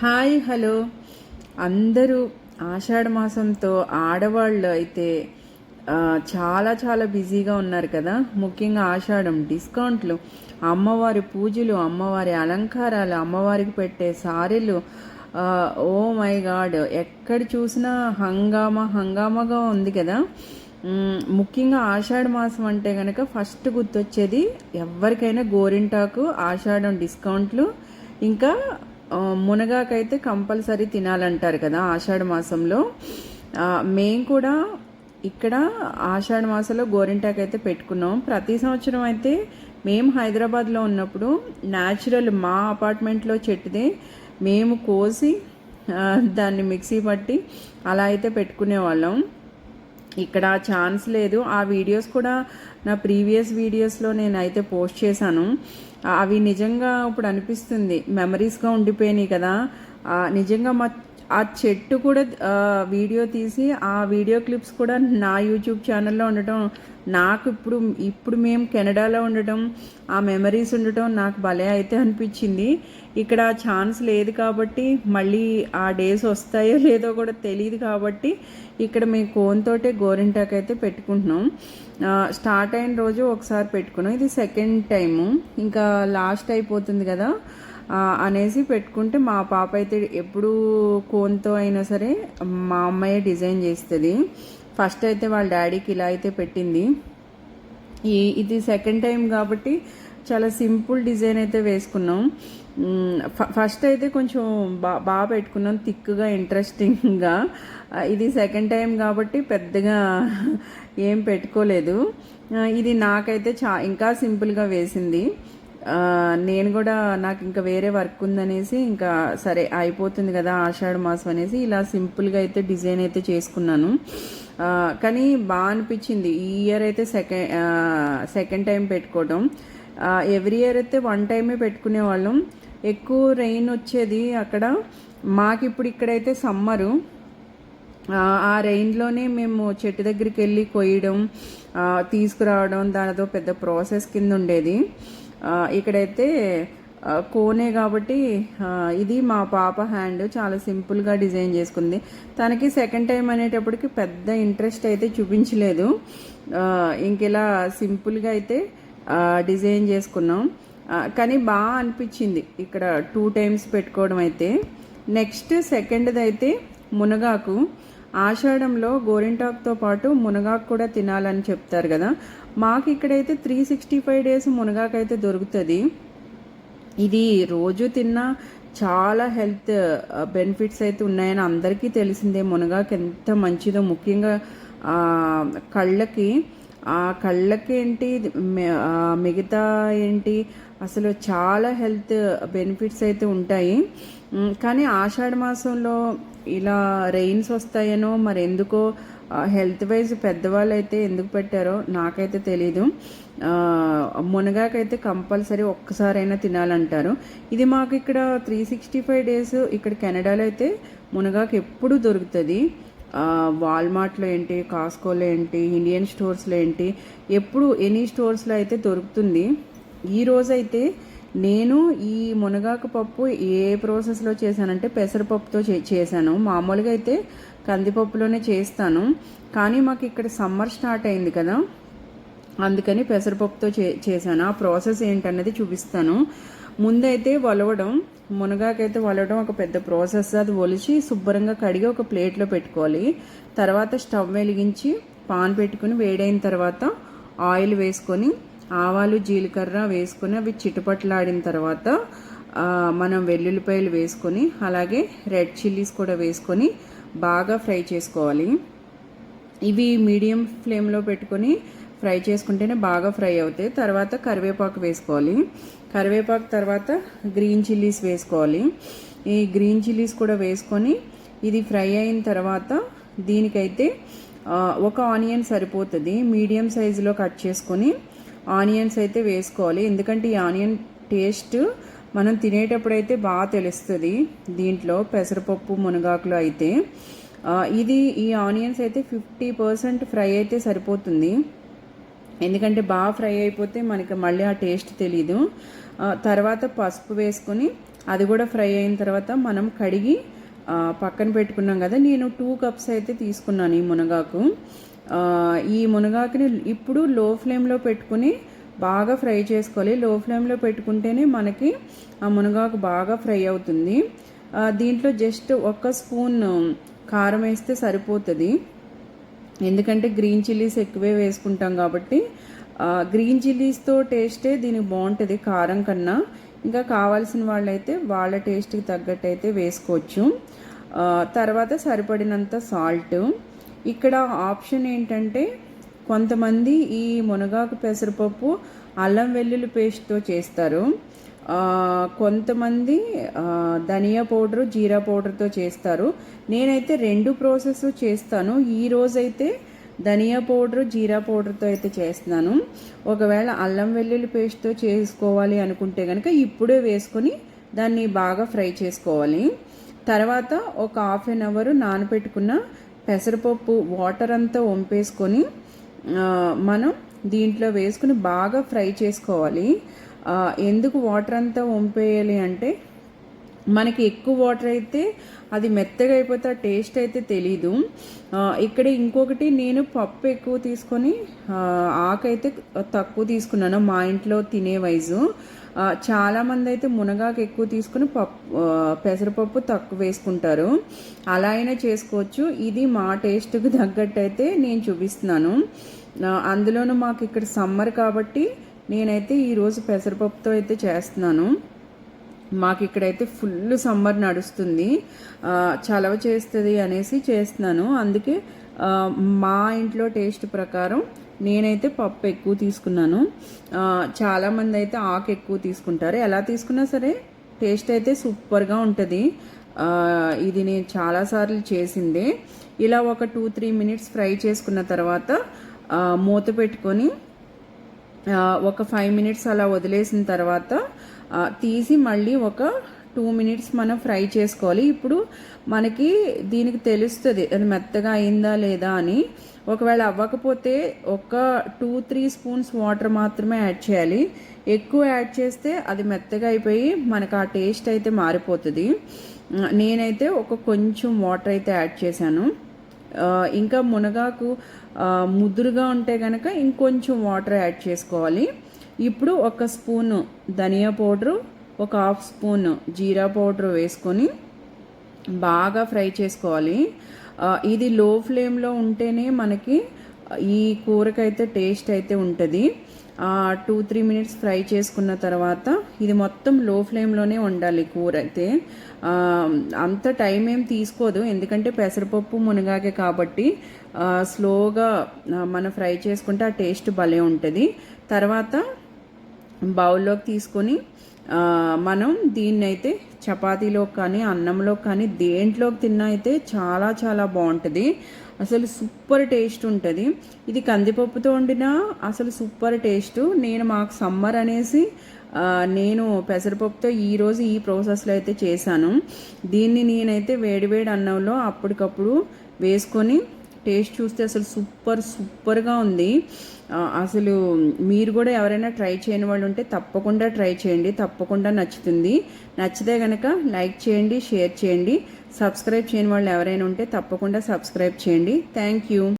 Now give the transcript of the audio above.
Hi hello. అందరూ ఆషాఢ మాసంతో ఆడవాళ్ళు అయితే చాలా చాలా బిజీగా ఉన్నారు కదా. ముఖ్యంగా ఆషాఢం డిస్కౌంట్లు అమ్మవారి పూజలు అమ్మవారి అలంకారాలు అమ్మవారికి పెట్టే సారీలు. ఓ మై గాడ్ ఎక్కడ చూసినా హంగామా హంగామాగా ఉంది కదా. ముఖ్యంగా ఆషాఢ మాసం అంటే కనుక ఫస్ట్ గుర్తొచ్చేది ఎవరికైనా గోరింటాకు ఆషాఢం డిస్కౌంట్లు ఇంకా మునగాకైతే కంపల్సరీ తినాలంటారు కదా ఆషాఢ మాసంలో. మేము కూడా ఇక్కడ ఆషాఢ మాసంలో గోరింటాకు అయితే పెట్టుకున్నాం. ప్రతి సంవత్సరం అయితే మేము హైదరాబాద్లో ఉన్నప్పుడు న్యాచురల్ మా అపార్ట్మెంట్లో చెట్టుదే మేము కోసి దాన్ని మిక్సీ పట్టి అలా అయితే పెట్టుకునేవాళ్ళం ఇక్కడ ఛాన్స్ లేదు. ఆ వీడియోస్ కూడా నా ప్రీవియస్ వీడియోస్లో నేను అయితే పోస్ట్ చేశాను. అవి నిజంగా ఇప్పుడు అనిపిస్తుంది. మెమరీస్గా ఉండిపోయినాయి కదా. నిజంగా మా ఆ చెట్టు కూడా వీడియో తీసి ఆ వీడియో క్లిప్స్ కూడా నా యూట్యూబ్ ఛానల్లో ఉండటం నాకు ఇప్పుడు ఇప్పుడు మేము కెనడాలో ఉండటం ఆ మెమరీస్ ఉండటం నాకు భలే అయితే అనిపించింది. ఇక్కడ ఛాన్స్ లేదు కాబట్టి మళ్ళీ ఆ డేస్ వస్తాయో లేదో కూడా తెలియదు కాబట్టి ఇక్కడ మేము కోన్తోటే గోరింటాకు అయితే పెట్టుకుంటున్నాం. స్టార్ట్ అయిన రోజు ఒకసారి పెట్టుకున్నాం. ఇది సెకండ్ టైము. ఇంకా లాస్ట్ అయిపోతుంది కదా. అనేసి పెట్టుకుంటే మా పాప అయితే ఎప్పుడు కోన్తో అయినా సరే మా అమ్మాయి డిజైన్ చేస్తుంది. ఫస్ట్ అయితే వాళ్ళ డాడీకి ఇలా అయితే పెట్టింది. ఈ ఇది సెకండ్ టైం కాబట్టి చాలా సింపుల్ డిజైన్ అయితే వేసుకున్నాం. ఫ- ఫస్ట్ అయితే కొంచెం బా బాగా పెట్టుకున్నాం థిక్గా ఇంట్రెస్టింగ్గా. ఇది సెకండ్ టైం కాబట్టి పెద్దగా ఏం పెట్టుకోలేదు. ఇది నాకైతే చా ఇంకా సింపుల్గా వేసింది. నేను కూడా నాకు ఇంకా వేరే వర్క్ ఉందనేసి ఇంకా సరే అయిపోతుంది కదా ఆషాఢ మాసం అనేసి ఇలా సింపుల్గా అయితే డిజైన్ అయితే చేసుకున్నాను. కానీ బాగా అనిపించింది. ఈ ఇయర్ అయితే సెకండ్ సెకండ్ టైం పెట్టుకోవడం. ఎవ్రీ ఇయర్ అయితే వన్ టైమే పెట్టుకునే వాళ్ళం. ఎక్కువ రెయిన్ వచ్చేది అక్కడ. మాకు ఇప్పుడు ఇక్కడైతే సమ్మరు. ఆ, రెయిన్లోనే మేము చెట్టు దగ్గరికి వెళ్ళి కొయ్యడం తీసుకురావడం దానితో పెద్ద ప్రాసెస్ కింద ఉండేది. ఇక్కడైతే కోనే కాబట్టి ఇది మా పాప హ్యాండ్ చాలా సింపుల్గా డిజైన్ చేసుకుంది. తనకి సెకండ్ టైం అనేటప్పటికి పెద్ద ఇంట్రెస్ట్ అయితే చూపించలేదు. ఇంకెలా సింపుల్గా అయితే డిజైన్ చేసుకున్నాం. కానీ బాగా అనిపించింది ఇక్కడ టూ టైమ్స్ పెట్టుకోవడం అయితే. నెక్స్ట్ సెకండ్ది అయితే మునగాకు. ఆషాఢంలో గోరింటాకుతో పాటు మునగాకు కూడా తినాలని చెప్తారు కదా. మాకు ఇక్కడైతే త్రీ సిక్స్టీ ఫైవ్ డేస్ మునగాకు అయితే దొరుకుతుంది. ఇది రోజు తిన్నా చాలా హెల్త్ బెనిఫిట్స్ అయితే ఉన్నాయని అందరికీ తెలిసిందే. మునగాకు ఎంత మంచిదో. ముఖ్యంగా కళ్ళకి ఆ కళ్ళకి ఏంటి మిగతా ఏంటి అసలు చాలా హెల్త్ బెనిఫిట్స్ అయితే ఉంటాయి. కానీ ఆషాఢ మాసంలో ఇలా రెయిన్స్ వస్తాయనో మరి ఎందుకో హెల్త్ వైజ్ పెద్దవాళ్ళు అయితే ఎందుకు పెట్టారో నాకైతే తెలీదు. మునగాకైతే కంపల్సరీ ఒక్కసారైనా తినాలంటారు. ఇది మాకు ఇక్కడ త్రీ సిక్స్టీ ఫైవ్ డేస్ ఇక్కడ కెనడాలో అయితే మునగాకు ఎప్పుడు దొరుకుతుంది. వాల్మార్ట్లో ఏంటి కాస్కోలో ఏంటి ఇండియన్ స్టోర్స్లో ఏంటి ఎప్పుడు ఎనీ స్టోర్స్లో అయితే దొరుకుతుంది. ఈ రోజైతే నేను ఈ మునగాకు పప్పు ఏ ప్రాసెస్లో చేశానంటే పెసరపప్పుతో చే చేశాను. మామూలుగా అయితే కందిపప్పులోనే చేస్తాను. కానీ మాకు ఇక్కడ సమ్మర్ స్టార్ట్ అయింది కదా. అందుకని పెసరపప్పుతో చే చేశాను. ఆ ప్రాసెస్ ఏంటన్నది చూపిస్తాను. ముందైతే వలవడం మునగాకైతే వలవడం ఒక పెద్ద ప్రాసెస్. అది ఒలిచి శుభ్రంగా కడిగి ఒక ప్లేట్లో పెట్టుకోవాలి. తర్వాత స్టవ్ వెలిగించి పాన్ పెట్టుకుని వేడైన తర్వాత ఆయిల్ వేసుకొని ఆవాలు జీలకర్ర వేసుకొని అవి చిటపట్లాడిన తర్వాత మనం వెల్లుల్లిపాయలు వేసుకొని అలాగే రెడ్ చిల్లీస్ కూడా వేసుకొని బాగా ఫ్రై చేసుకోవాలి. ఇవి మీడియం ఫ్లేమ్లో పెట్టుకొని ఫ్రై చేసుకుంటేనే బాగా ఫ్రై అవుతాయి. తర్వాత కరివేపాకు వేసుకోవాలి. కరివేపాకు తర్వాత గ్రీన్ చిల్లీస్ వేసుకోవాలి. ఈ గ్రీన్ చిల్లీస్ కూడా వేసుకొని ఇది ఫ్రై అయిన తర్వాత దీనికైతే ఒక ఆనియన్ సరిపోతుంది. మీడియం సైజులో కట్ చేసుకొని ఆనియన్స్ అయితే వేసుకోవాలి. ఎందుకంటే ఈ ఆనియన్ టేస్ట్ మనం తినేటప్పుడైతే బాగా తెలుస్తుంది దీంట్లో పెసరపప్పు మునగాకులు అయితే. ఇది ఈ ఆనియన్స్ అయితే ఫిఫ్టీ పర్సెంట్ ఫ్రై అయితే సరిపోతుంది. ఎందుకంటే బాగా ఫ్రై అయిపోతే మనకి మళ్ళీ ఆ టేస్ట్ తెలీదు. తర్వాత పసుపు వేసుకొని అది కూడా ఫ్రై అయిన తర్వాత మనం కడిగి పక్కన పెట్టుకున్నాం కదా నేను టూ కప్స్ అయితే తీసుకున్నాను ఈ మునగాకు. ఈ మునగాకుని ఇప్పుడు లో ఫ్లేమ్లో పెట్టుకుని బాగా ఫ్రై చేసుకోవాలి. లో ఫ్లేమ్లో పెట్టుకుంటేనే మనకి ఆ మునగాకు బాగా ఫ్రై అవుతుంది. దీంట్లో జస్ట్ ఒక స్పూన్ కారం వేస్తే సరిపోతుంది. ఎందుకంటే గ్రీన్ చిల్లీస్ ఎక్కువే వేసుకుంటాం కాబట్టి గ్రీన్ చిల్లీస్తో టేస్టే దీనికి బాగుంటుంది కారం కన్నా. ఇంకా కావాల్సిన వాళ్ళైతే వాళ్ళ టేస్ట్కి తగ్గట్టు అయితే వేసుకోవచ్చు తర్వాత సరిపడినంత సాల్ట్. ఇక్కడ ఆప్షన్ ఏంటంటే కొంతమంది ఈ మునగాకు పెసరపప్పు అల్లం వెల్లుల్లి పేస్ట్తో చేస్తారు. కొంతమంది ధనియా పౌడరు జీరా పౌడర్తో చేస్తారు. నేనైతే రెండు ప్రాసెస్ చేస్తాను. ఈ రోజైతే ధనియా పౌడరు జీరా పౌడర్తో అయితే చేస్తున్నాను. ఒకవేళ అల్లం వెల్లుల్లి పేస్ట్తో చేసుకోవాలి అనుకుంటే కనుక ఇప్పుడే వేసుకొని దాన్ని బాగా ఫ్రై చేసుకోవాలి. తర్వాత ఒక హాఫ్ అన్ అవర్ నానబెట్టుకున్న పెసరపప్పు వాటర్ అంతా వంపేసుకొని మనం దీంట్లో వేసుకుని బాగా ఫ్రై చేసుకోవాలి. ఎందుకు వాటర్ అంతా వంపేయాలి అంటే మనకి ఎక్కువ వాటర్ అయితే అది మెత్తగా అయిపోతే టేస్ట్ అయితే తెలీదు. ఇక్కడ ఇంకొకటి నేను పప్పు ఎక్కువ తీసుకొని ఆకైతే తక్కువ తీసుకున్నాను మా ఇంట్లో తినే వైజు చాలామంది అయితే మునగాకు ఎక్కువ తీసుకుని పప్పు పెసరపప్పు తక్కువ వేసుకుంటారు. అలా అయినా చేసుకోవచ్చు. ఇది మా టేస్ట్కి తగ్గట్టు అయితే నేను చూపిస్తున్నాను. అందులోనూ మాకు ఇక్కడ సమ్మర్ కాబట్టి నేనైతే ఈరోజు పెసరపప్పుతో అయితే చేస్తున్నాను. మాకు ఇక్కడైతే ఫుల్ సమ్మర్ నడుస్తుంది. చలవ చేస్తుంది అనేసి చేస్తున్నాను. అందుకే మా ఇంట్లో టేస్ట్ ప్రకారం నేనైతే పప్పు ఎక్కువ తీసుకున్నాను. చాలామంది అయితే ఆకు ఎక్కువ తీసుకుంటారు. ఎలా తీసుకున్నా సరే టేస్ట్ అయితే సూపర్గా ఉంటుంది. ఇది నేను చాలాసార్లు చేసింది. ఇలా ఒక టూ త్రీ మినిట్స్ ఫ్రై చేసుకున్న తర్వాత మూత పెట్టుకొని ఒక ఫైవ్ మినిట్స్ అలా వదిలేసిన తర్వాత తీసి మళ్ళీ ఒక టూ మినిట్స్ మనం ఫ్రై చేసుకోవాలి. ఇప్పుడు మనకి దీనికి తెలుస్తుంది అది మెత్తగా అయిందా లేదా అని. ఒకవేళ అవ్వకపోతే ఒక టూ త్రీ స్పూన్స్ వాటర్ మాత్రమే యాడ్ చేయాలి. ఎక్కువ యాడ్ చేస్తే అది మెత్తగా అయిపోయి మనకు ఆ టేస్ట్ అయితే మారిపోతుంది. నేనైతే ఒక కొంచెం వాటర్ అయితే యాడ్ చేశాను. ఇంకా మునగాకు ముదురుగా ఉంటే కనుక ఇంకొంచెం వాటర్ యాడ్ చేసుకోవాలి. ఇప్పుడు ఒక స్పూను ధనియా పౌడరు ఒక హాఫ్ స్పూన్ జీరా పౌడర్ వేసుకొని బాగా ఫ్రై చేసుకోవాలి. ఇది లో ఫ్లేమ్లో ఉంటేనే మనకి ఈ కూరకైతే టేస్ట్ అయితే ఉంటుంది. టూ త్రీ మినిట్స్ ఫ్రై చేసుకున్న తర్వాత ఇది మొత్తం లో ఫ్లేమ్లోనే ఉండాలి కూర అయితే. అంత టైం ఏం తీసుకోదు ఎందుకంటే పెసరపప్పు మునగాకే కాబట్టి స్లోగా మనం ఫ్రై చేసుకుంటే ఆ టేస్ట్ భలే ఉంటుంది. తర్వాత బౌల్లోకి తీసుకొని మనం దీన్ని అయితే చపాతీలో కానీ అన్నంలో కానీ దేంట్లోకి తిన్నా అయితే చాలా చాలా బాగుంటుంది. అసలు సూపర్ టేస్ట్ ఉంటుంది. ఇది కందిపప్పుతో వండినా అసలు సూపర్ టేస్ట్. నేను మాకు సమ్మర్ అనేసి నేను పెసరపప్పుతో ఈరోజు ఈ ప్రాసెస్లో అయితే చేశాను. దీన్ని నేనైతే వేడివేడి అన్నంలో అప్పటికప్పుడు వేసుకొని టేస్ట్ చూస్తే అసలు సూపర్ సూపర్గా ఉంది. అసలు మీరు కూడా ఎవరైనా ట్రై చేయని వాళ్ళు ఉంటే తప్పకుండా ట్రై చేయండి తప్పకుండా నచ్చుతుంది. నచ్చితే కనుక లైక్ చేయండి షేర్ చేయండి. సబ్స్క్రైబ్ చేయని వాళ్ళు ఎవరైనా ఉంటే తప్పకుండా సబ్స్క్రైబ్ చేయండి. Thank you.